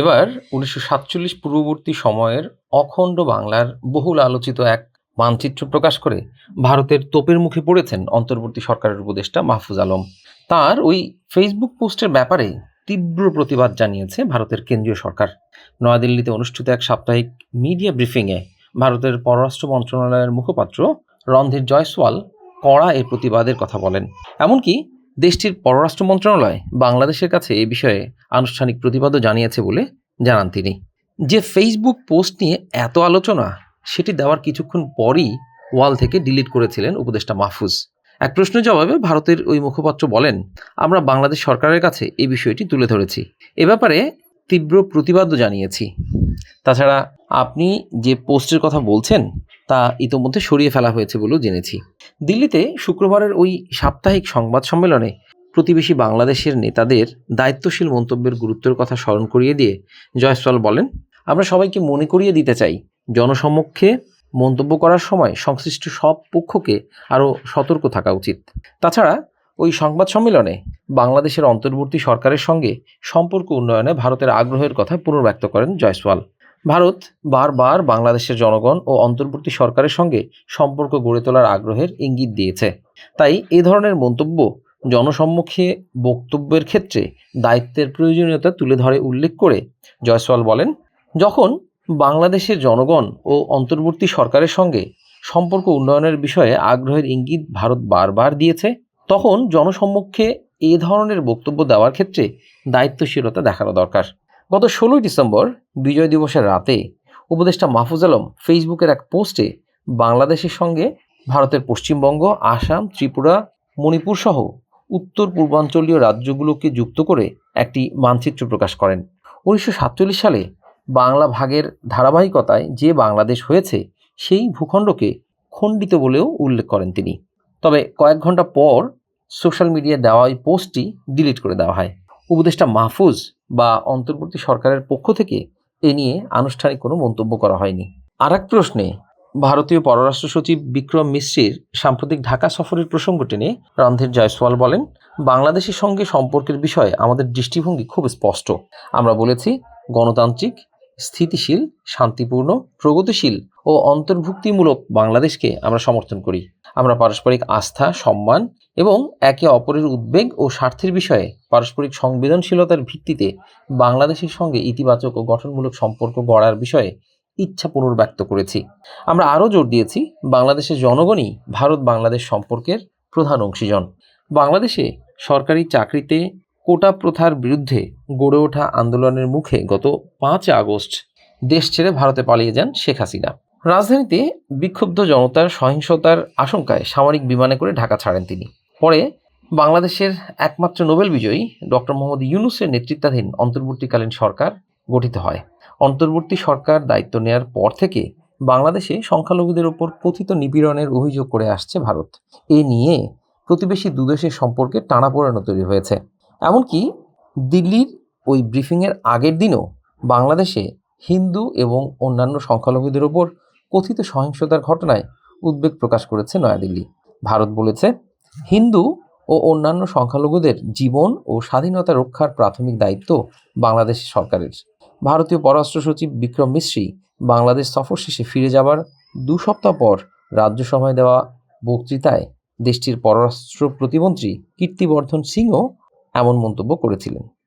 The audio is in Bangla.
এবার উনিশশো সাতচল্লিশ পূর্ববর্তী সময়ের অখণ্ড বাংলার বহুল আলোচিত এক মানচিত্র প্রকাশ করে ভারতের তোপের মুখে পড়েছেন অন্তর্বর্তী সরকারের উপদেষ্টা মাহফুজ আলম। তার ওই ফেসবুক পোস্টের ব্যাপারে তীব্র প্রতিবাদ জানিয়েছে ভারতের কেন্দ্রীয় সরকার। নয়াদিল্লিতে অনুষ্ঠিত এক সাপ্তাহিক মিডিয়া ব্রিফিংয়ে ভারতের পররাষ্ট্র মন্ত্রণালয়ের মুখপাত্র রণধীর জয়সওয়াল কড়া এর প্রতিবাদের কথা বলেন। এমনকি দেশটির পররাষ্ট্র মন্ত্রণালয় বাংলাদেশের কাছে এ বিষয়ে আনুষ্ঠানিক প্রতিবাদও জানিয়েছে বলে জানান তিনি। যে ফেসবুক পোস্ট নিয়ে এত আলোচনা, সেটি দেওয়ার কিছুক্ষণ পরই ওয়াল থেকে ডিলিট করেছিলেন উপদেষ্টা মাহফুজ। এক প্রশ্নের জবাবে ভারতের ওই মুখপাত্র বলেন, আমরা বাংলাদেশ সরকারের কাছে এই বিষয়টি তুলে ধরেছি। এ ব্যাপারে তীব্র প্রতিবাদও জানিয়েছি। তাছাড়া আপনি যে পোস্টের কথা বলছেন তা ইতোমধ্যে সরিয়ে ফেলা হয়েছে বলেও জেনেছি। দিল্লিতে শুক্রবারের ওই সাপ্তাহিক সংবাদ সম্মেলনে প্রতিবেশী বাংলাদেশের নেতাদের দায়িত্বশীল মন্তব্যের গুরুত্বের কথা স্মরণ করিয়ে দিয়ে জয়সওয়াল বলেন, আমরা সবাইকে মনে করিয়ে দিতে চাই, জনসমক্ষে মন্তব্য করার সময় সংশ্লিষ্ট সব পক্ষকে আরও সতর্ক থাকা উচিত। তাছাড়া ওই সংবাদ সম্মেলনে বাংলাদেশের অন্তর্বর্তী সরকারের সঙ্গে সম্পর্ক উন্নয়নে ভারতের আগ্রহের কথা পুনর্ব্যক্ত করেন জয়সওয়াল। ভারত বারবার বাংলাদেশের জনগণ ও অন্তর্বর্তী সরকারের সঙ্গে সম্পর্ক গড়ে তোলার আগ্রহের ইঙ্গিত দিয়েছে। তাই এ ধরনের মন্তব্য জনসম্মুখে বক্তব্যের ক্ষেত্রে দায়িত্বের প্রয়োজনীয়তা তুলে ধরে উল্লেখ করে জয়সওয়াল বলেন, যখন বাংলাদেশের জনগণ ও অন্তর্বর্তী সরকারের সঙ্গে সম্পর্ক উন্নয়নের বিষয়ে আগ্রহের ইঙ্গিত ভারত বারবার দিয়েছে, তখন জনসম্মুখে এ ধরনের বক্তব্য দেওয়ার ক্ষেত্রে দায়িত্বশীলতা দেখানো দরকার। গত ষোলোই ডিসেম্বর বিজয় দিবসের রাতে উপদেষ্টা মাহফুজ আলম ফেসবুকের এক পোস্টে বাংলাদেশের সঙ্গে ভারতের পশ্চিমবঙ্গ, আসাম, ত্রিপুরা, মণিপুর সহ উত্তর পূর্বাঞ্চলীয় রাজ্যগুলোকে যুক্ত করে একটি মানচিত্র প্রকাশ করেন। উনিশশো সাতচল্লিশ সালে বাংলা ভাগের ধারাবাহিকতায় যে বাংলাদেশ হয়েছে সেই ভূখণ্ডকে খণ্ডিত বলেও উল্লেখ করেন তিনি। তবে কয়েক ঘণ্টা পর সোশ্যাল মিডিয়ায় দেওয়া ওই পোস্টটি ডিলিট করে দেওয়া হয়। উপদেষ্টা মাহফুজ বা অন্তর্বর্তী সরকারের পক্ষ থেকে এ নিয়ে আনুষ্ঠানিক কোনো মন্তব্য করা হয়নি। আর এক প্রশ্নে, ভারতীয় পররাষ্ট্র সচিব বিক্রম মিশ্রির সাম্প্রতিক ঢাকা সফরের প্রসঙ্গ টেনে রণধীর জয়সওয়াল বলেন, বাংলাদেশের সঙ্গে সম্পর্কের বিষয়ে আমাদের দৃষ্টিভঙ্গি খুব স্পষ্ট। আমরা বলেছি, গণতান্ত্রিক, স্থিতিশীল, শান্তিপূর্ণ, প্রগতিশীল ও অন্তর্ভুক্তিমূলক বাংলাদেশকে আমরা সমর্থন করি। আমরা পারস্পরিক আস্থা, সম্মান এবং একে অপরের উদ্বেগ ও স্বার্থের বিষয়ে পারস্পরিক সংবেদনশীলতার ভিত্তিতে বাংলাদেশের সঙ্গে ইতিবাচক ও গঠনমূলক সম্পর্ক গড়ার বিষয়ে ইচ্ছা পুনর্ব্যক্ত করেছি। আমরা আরও জোর দিয়েছি, বাংলাদেশের জনগণই ভারত বাংলাদেশ সম্পর্কের প্রধান অংশীজন। বাংলাদেশে সরকারি চাকরিতে কোটা প্রথার বিরুদ্ধে গড়ে ওঠা আন্দোলনের মুখে গত পাঁচ আগস্ট দেশ ছেড়ে ভারতে পালিয়ে যান শেখ হাসিনা। রাজধানীতে বিক্ষুব্ধ জনতার সহিংসতার আশঙ্কায় সামরিক বিমানে করে ঢাকা ছাড়েন তিনি। পরে বাংলাদেশের একমাত্র নোবেল বিজয়ী ডক্টর মোহাম্মদ ইউনুসের নেতৃত্বাধীন অন্তর্বর্তীকালীন সরকার গঠিত হয়। অন্তর্বর্তী সরকার দায়িত্ব নেয়ার পর থেকে বাংলাদেশে সংখ্যালঘুদের ওপর কথিত নিপীড়নের অভিযোগ করে আসছে ভারত। এ নিয়ে প্রতিবেশী দুদেশের সম্পর্কে টানাপোড়েনও তৈরি হয়েছে। এমনকি দিল্লির ওই ব্রিফিংয়ের আগের দিনও বাংলাদেশে হিন্দু এবং অন্যান্য সংখ্যালঘুদের ওপর কথিত সহিংসতার ঘটনায় উদ্বেগ প্রকাশ করেছে নয়াদিল্লি। ভারত বলেছে, হিন্দু ও অন্যান্য সংখ্যালঘুদের জীবন ও স্বাধীনতা রক্ষার প্রাথমিক দায়িত্ব বাংলাদেশ সরকারের। ভারতীয় পররাষ্ট্র সচিব বিক্রম মিশ্রি বাংলাদেশ সফর শেষে ফিরে যাবার দু সপ্তাহ পর রাজ্যসভায় দেওয়া বক্তৃতায় দেশটির পররাষ্ট্র প্রতিমন্ত্রী কীর্তিবর্ধন সিংও এমন মন্তব্য করেছিলেন।